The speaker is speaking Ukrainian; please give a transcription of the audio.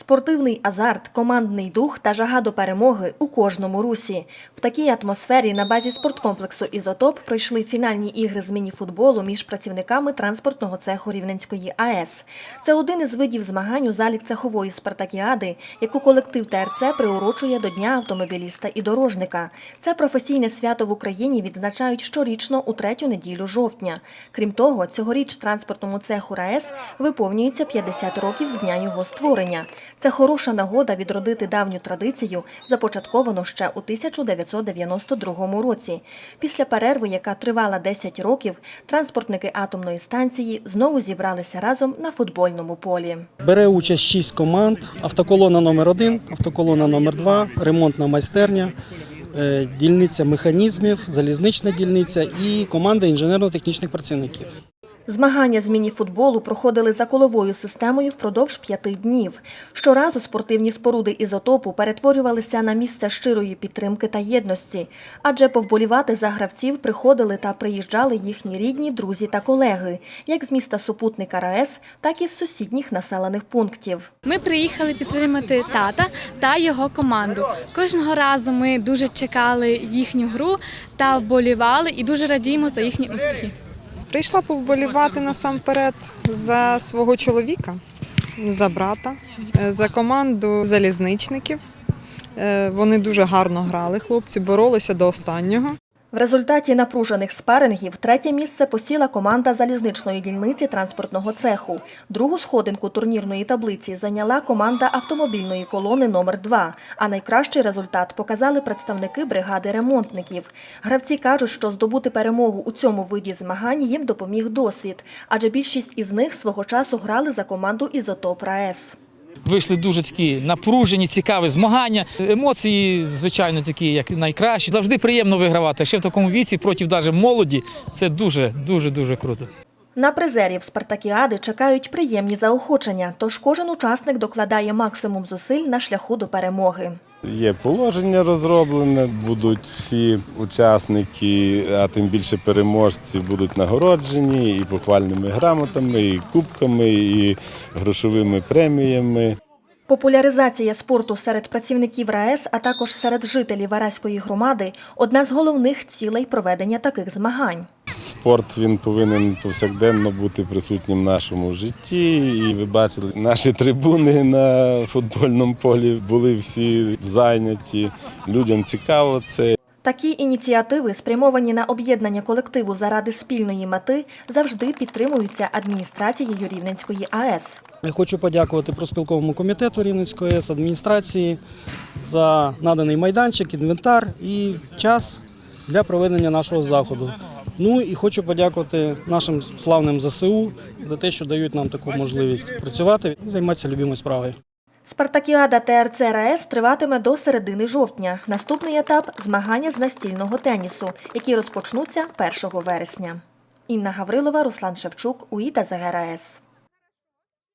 Спортивний азарт, командний дух та жага до перемоги у кожному русі. В такій атмосфері на базі спорткомплексу Ізотоп пройшли фінальні ігри з мініфутболу між працівниками транспортного цеху Рівненської АЕС. Це один із видів змагань у залі цехової спартакіади, яку колектив ТРЦ приурочує до Дня автомобіліста і дорожника. Це професійне свято в Україні відзначають щорічно у третю неділю жовтня. Крім того, цьогоріч транспортному цеху РаЕС виповнюється 50 років з дня його створення. Це хороша нагода відродити давню традицію, започатковану ще у 1992 році. Після перерви, яка тривала 10 років, транспортники атомної станції знову зібралися разом на футбольному полі. Бере участь шість команд: автоколона номер 1 автоколона номер 2 ремонтна майстерня, е, дільниця механізмів, залізнична дільниця і команда інженерно-технічних працівників. Змагання з мініфутболу проходили за коловою системою впродовж п'яти днів. Щоразу спортивні споруди ізотопу перетворювалися на місце щирої підтримки та єдності, адже повболівати за гравців приходили та приїжджали їхні рідні, друзі та колеги, як з міста супутника РаЕС, так і з сусідніх населених пунктів. Ми приїхали підтримати тата та його команду. Кожного разу ми дуже чекали їхню гру та вболівали і дуже радіємо за їхні успіхи. Прийшла повболівати насамперед за свого чоловіка, за брата, е, за команду залізничників. Е, Вони дуже гарно грали, хлопці, боролися до останнього. В результаті напружених спарингів третє місце посіла команда залізничної дільниці транспортного цеху. Другу сходинку турнірної таблиці зайняла команда автомобільної колони номер 2 а найкращий результат показали представники бригади ремонтників. Гравці кажуть, що здобути перемогу у цьому виді змагань їм допоміг досвід, адже більшість із них свого часу грали за команду Ізотоп РаЕС. Вийшли дуже такі напружені, цікаві змагання. Емоції, звичайно, такі, як найкращі. Завжди приємно вигравати. Ще в такому віці проти навіть молоді. Це дуже, дуже, дуже круто. На призерів спартакіади чекають приємні заохочення, тож кожен учасник докладає максимум зусиль на шляху до перемоги. Є положення розроблене, будуть всі учасники, а тим більше переможці, будуть нагороджені і похвальними грамотами, і кубками, і грошовими преміями. Популяризація спорту серед працівників РаЕС, а також серед жителів Вараської громади одна з головних цілей проведення таких змагань. Спорт він повинен повсякденно бути присутнім в нашому житті. І ви бачили, наші трибуни на футбольному полі були всі зайняті. Людям цікаво це. Такі ініціативи, спрямовані на об'єднання колективу заради спільної мети, завжди підтримуються адміністрацією Рівненської АЕС. Я хочу подякувати проспілковому комітету Рівненської АЕС, адміністрації за наданий майданчик, інвентар і час для проведення нашого заходу. Ну і хочу подякувати нашим славним ЗСУ за те, що дають нам таку можливість працювати і займатися любимою справою. Спартакіада ТРЦ РаЕС триватиме до середини жовтня. Наступний етап змагання з настільного тенісу, які розпочнуться 1 вересня. Інна Гаврилова, Руслан Шевчук, УІТА ЗГРАЕС.